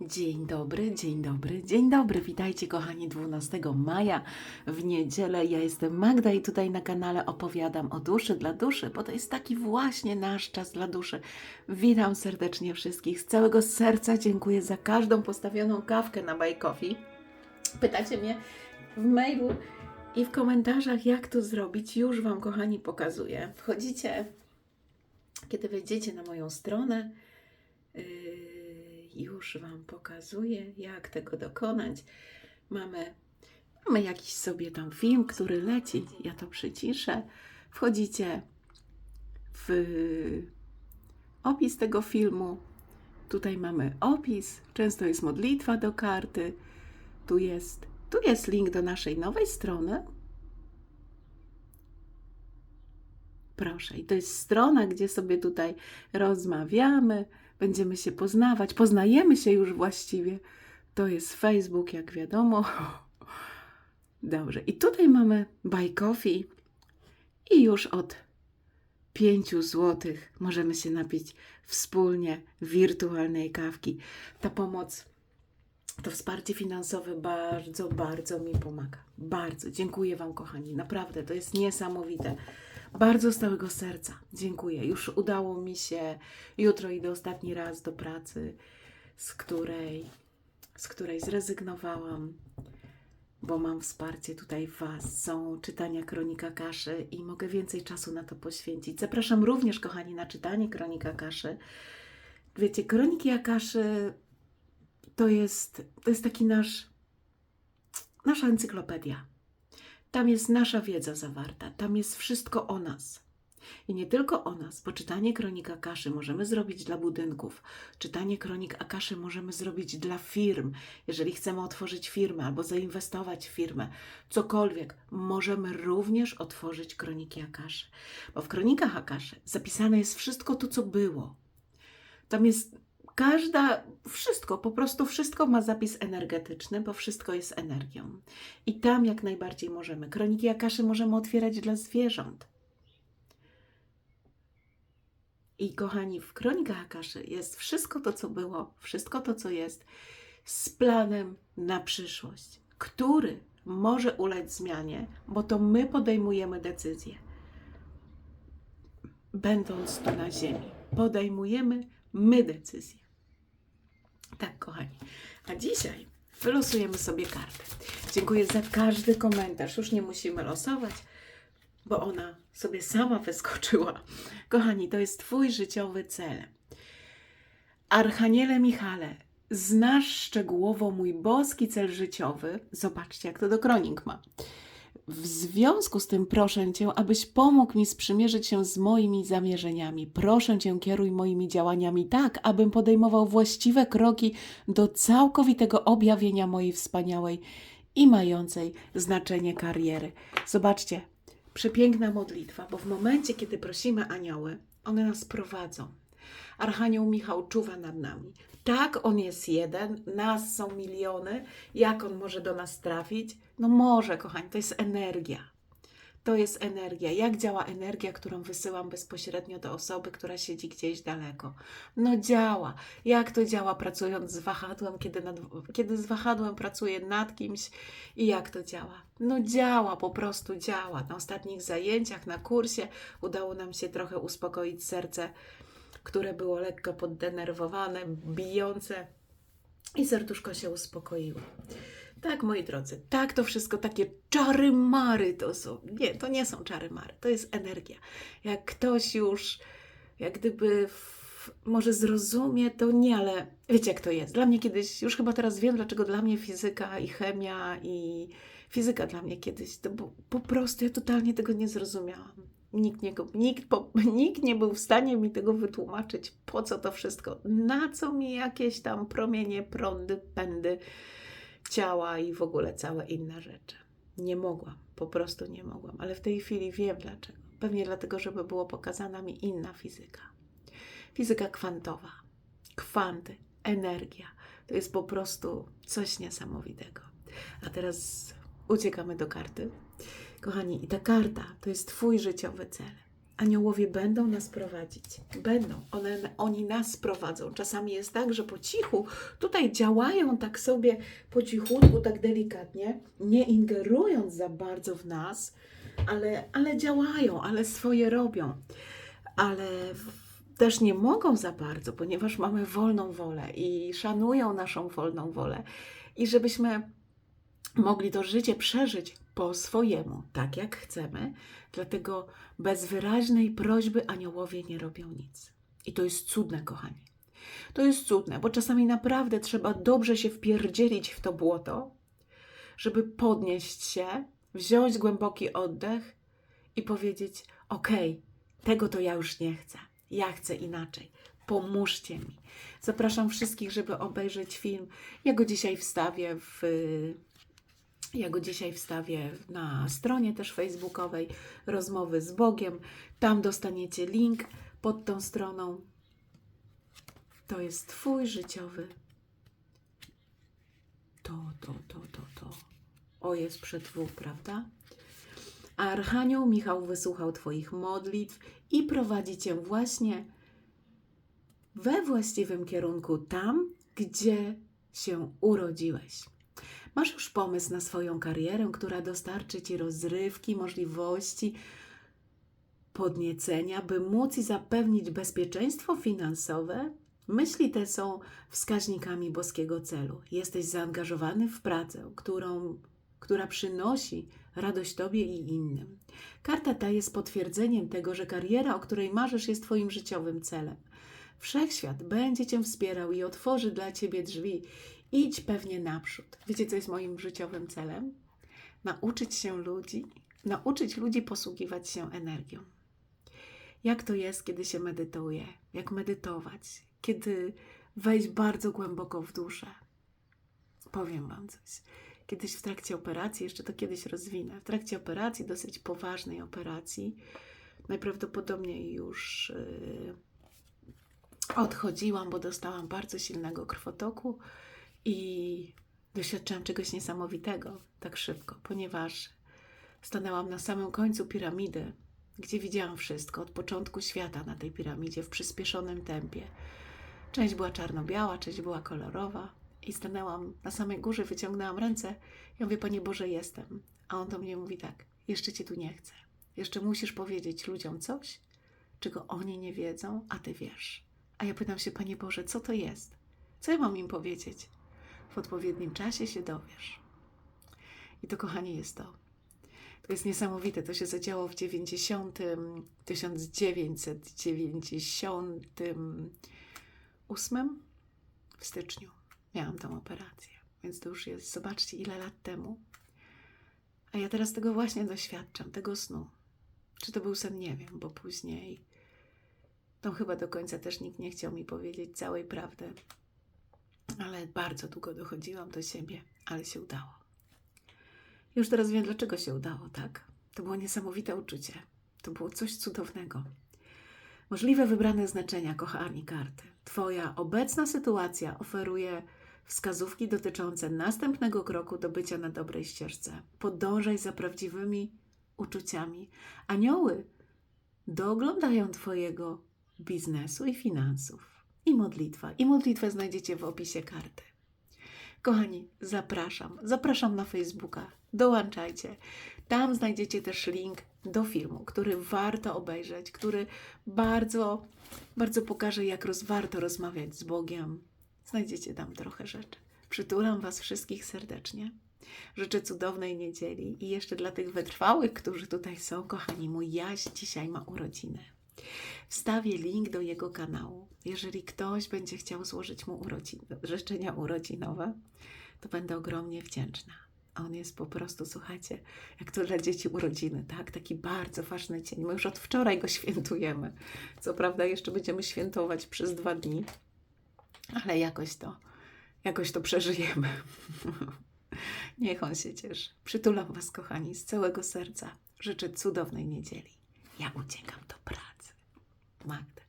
Dzień dobry, dzień dobry, dzień dobry. Witajcie kochani 12 maja w niedzielę. Ja jestem Magda i tutaj na kanale opowiadam o duszy dla duszy, bo to jest taki właśnie nasz czas dla duszy. Witam serdecznie wszystkich. Z całego serca dziękuję za każdą postawioną kawkę na Coffee. Pytacie mnie w mailu i w komentarzach, jak to zrobić. Już Wam, kochani, pokazuję. Wchodzicie, kiedy wejdziecie na moją stronę, Yy, już Wam pokazuję, jak tego dokonać. Mamy, mamy jakiś sobie tam film, który leci. Ja to przyciszę. Wchodzicie w opis tego filmu. Tutaj mamy opis. Często jest modlitwa do karty. Tu jest, tu jest link do naszej nowej strony. Proszę, i to jest strona, gdzie sobie tutaj rozmawiamy, będziemy się poznawać, poznajemy się już właściwie. To jest Facebook, jak wiadomo. Dobrze, i tutaj mamy Coffee i już od 5 zł możemy się napić wspólnie wirtualnej kawki. Ta pomoc, to wsparcie finansowe bardzo, bardzo mi pomaga. Bardzo. Dziękuję Wam, kochani. Naprawdę, to jest niesamowite. Bardzo z całego serca dziękuję. Już udało mi się. Jutro idę ostatni raz do pracy, z której, z której zrezygnowałam, bo mam wsparcie tutaj Was. Są czytania Kronika Kaszy i mogę więcej czasu na to poświęcić. Zapraszam również, kochani, na czytanie Kronika Kaszy. Wiecie, Kroniki Akaszy to jest, to jest taki nasz, nasza encyklopedia. Tam jest nasza wiedza zawarta, tam jest wszystko o nas. I nie tylko o nas, bo czytanie kronik Akaszy możemy zrobić dla budynków, czytanie kronik Akaszy możemy zrobić dla firm, jeżeli chcemy otworzyć firmę albo zainwestować w firmę, cokolwiek, możemy również otworzyć kroniki Akaszy. Bo w kronikach Akaszy zapisane jest wszystko to, co było. Tam jest każda, wszystko, po prostu wszystko ma zapis energetyczny, bo wszystko jest energią. I tam jak najbardziej możemy. Kroniki Akaszy możemy otwierać dla zwierząt. I kochani, w kronikach Akaszy jest wszystko to, co było, wszystko to, co jest, z planem na przyszłość, który może ulec zmianie, bo to my podejmujemy decyzje. Będąc tu na Ziemi, podejmujemy my decyzje. Tak, kochani. A dzisiaj wylosujemy sobie kartę. Dziękuję za każdy komentarz. Już nie musimy losować, bo ona sobie sama wyskoczyła. Kochani, to jest Twój życiowy cel. Archaniele Michale, znasz szczegółowo mój boski cel życiowy. Zobaczcie, jak to do kronik ma. W związku z tym proszę Cię, abyś pomógł mi sprzymierzyć się z moimi zamierzeniami. Proszę Cię, kieruj moimi działaniami tak, abym podejmował właściwe kroki do całkowitego objawienia mojej wspaniałej i mającej znaczenie kariery. Zobaczcie, przepiękna modlitwa, bo w momencie, kiedy prosimy anioły, one nas prowadzą. Archanioł Michał czuwa nad nami. Tak, on jest jeden, nas są miliony. Jak on może do nas trafić? No może, kochani, to jest energia. To jest energia. Jak działa energia, którą wysyłam bezpośrednio do osoby, która siedzi gdzieś daleko? No działa. Jak to działa pracując z wahadłem, kiedy, nad, kiedy z wahadłem pracuję nad kimś i jak to działa? No działa, po prostu działa. Na ostatnich zajęciach, na kursie udało nam się trochę uspokoić serce które było lekko poddenerwowane, bijące i serduszko się uspokoiło. Tak, moi drodzy, tak to wszystko, takie czary-mary to są. Nie, to nie są czary-mary, to jest energia. Jak ktoś już, jak gdyby w, może zrozumie, to nie, ale wiecie jak to jest. Dla mnie kiedyś, już chyba teraz wiem, dlaczego dla mnie fizyka i chemia i fizyka dla mnie kiedyś, to bo, po prostu ja totalnie tego nie zrozumiałam. Nikt nie, nikt, po, nikt nie był w stanie mi tego wytłumaczyć, po co to wszystko, na co mi jakieś tam promienie, prądy, pędy ciała i w ogóle całe inne rzeczy. Nie mogłam, po prostu nie mogłam, ale w tej chwili wiem dlaczego. Pewnie dlatego, żeby było pokazana mi inna fizyka. Fizyka kwantowa, kwanty, energia. To jest po prostu coś niesamowitego. A teraz uciekamy do karty. Kochani, i ta karta to jest Twój życiowy cel. Aniołowie będą nas prowadzić. Będą. One, oni nas prowadzą. Czasami jest tak, że po cichu tutaj działają tak sobie po cichutku, tak delikatnie, nie ingerując za bardzo w nas, ale, ale działają, ale swoje robią. Ale też nie mogą za bardzo, ponieważ mamy wolną wolę i szanują naszą wolną wolę. I żebyśmy mogli to życie przeżyć po swojemu, tak jak chcemy. Dlatego bez wyraźnej prośby aniołowie nie robią nic. I to jest cudne, kochani. To jest cudne, bo czasami naprawdę trzeba dobrze się wpierdzielić w to błoto, żeby podnieść się, wziąć głęboki oddech i powiedzieć: Okej, tego to ja już nie chcę. Ja chcę inaczej. Pomóżcie mi. Zapraszam wszystkich, żeby obejrzeć film. Ja go dzisiaj wstawię w ja go dzisiaj wstawię na stronie też facebookowej Rozmowy z Bogiem. Tam dostaniecie link pod tą stroną. To jest Twój życiowy. To, to, to, to, to. O jest przed dwóch, prawda? A Archanioł Michał wysłuchał Twoich modlitw i prowadzi Cię właśnie we właściwym kierunku, tam, gdzie się urodziłeś. Masz już pomysł na swoją karierę, która dostarczy Ci rozrywki, możliwości, podniecenia, by móc i zapewnić bezpieczeństwo finansowe? Myśli te są wskaźnikami boskiego celu. Jesteś zaangażowany w pracę, którą, która przynosi radość Tobie i innym. Karta ta jest potwierdzeniem tego, że kariera, o której marzysz, jest Twoim życiowym celem. Wszechświat będzie Cię wspierał i otworzy dla Ciebie drzwi. Idź pewnie naprzód. Wiecie, co jest moim życiowym celem? Nauczyć się ludzi, nauczyć ludzi posługiwać się energią. Jak to jest, kiedy się medytuje? Jak medytować? Kiedy wejść bardzo głęboko w duszę? Powiem Wam coś. Kiedyś w trakcie operacji, jeszcze to kiedyś rozwinę, w trakcie operacji, dosyć poważnej operacji, najprawdopodobniej już yy, odchodziłam, bo dostałam bardzo silnego krwotoku i doświadczyłam czegoś niesamowitego tak szybko, ponieważ stanęłam na samym końcu piramidy, gdzie widziałam wszystko od początku świata na tej piramidzie w przyspieszonym tempie. Część była czarno-biała, część była kolorowa i stanęłam na samej górze, wyciągnęłam ręce. Ja mówię, Panie Boże, jestem. A On do mnie mówi tak, jeszcze Cię tu nie chcę. Jeszcze musisz powiedzieć ludziom coś, czego oni nie wiedzą, a Ty wiesz. A ja pytam się, Panie Boże, co to jest? Co ja mam im powiedzieć? W odpowiednim czasie się dowiesz. I to, kochani, jest to. To jest niesamowite. To się zadziało w 90, 1998 w styczniu. Miałam tą operację. Więc to już jest, zobaczcie, ile lat temu. A ja teraz tego właśnie doświadczam, tego snu. Czy to był sen, nie wiem, bo później to chyba do końca też nikt nie chciał mi powiedzieć całej prawdy. Ale bardzo długo dochodziłam do siebie, ale się udało. Już teraz wiem, dlaczego się udało, tak? To było niesamowite uczucie. To było coś cudownego. Możliwe wybrane znaczenia, kochani karty. Twoja obecna sytuacja oferuje wskazówki dotyczące następnego kroku do bycia na dobrej ścieżce. Podążaj za prawdziwymi uczuciami. Anioły doglądają Twojego biznesu i finansów. I modlitwa. I modlitwę znajdziecie w opisie karty. Kochani, zapraszam. Zapraszam na Facebooka. Dołączajcie. Tam znajdziecie też link do filmu, który warto obejrzeć, który bardzo, bardzo pokaże, jak roz, warto rozmawiać z Bogiem. Znajdziecie tam trochę rzeczy. Przytulam Was wszystkich serdecznie. Życzę cudownej niedzieli i jeszcze dla tych wytrwałych, którzy tutaj są, kochani, mój Jaś dzisiaj ma urodziny. Wstawię link do jego kanału. Jeżeli ktoś będzie chciał złożyć mu urodzin, życzenia urodzinowe, to będę ogromnie wdzięczna. On jest po prostu, słuchajcie, jak to dla dzieci urodziny, tak? Taki bardzo ważny dzień. My już od wczoraj go świętujemy. Co prawda jeszcze będziemy świętować przez dwa dni, ale jakoś to, jakoś to przeżyjemy. Niech on się cieszy. Przytulam Was, kochani, z całego serca. Życzę cudownej niedzieli. Ja uciekam do pracy. Magda.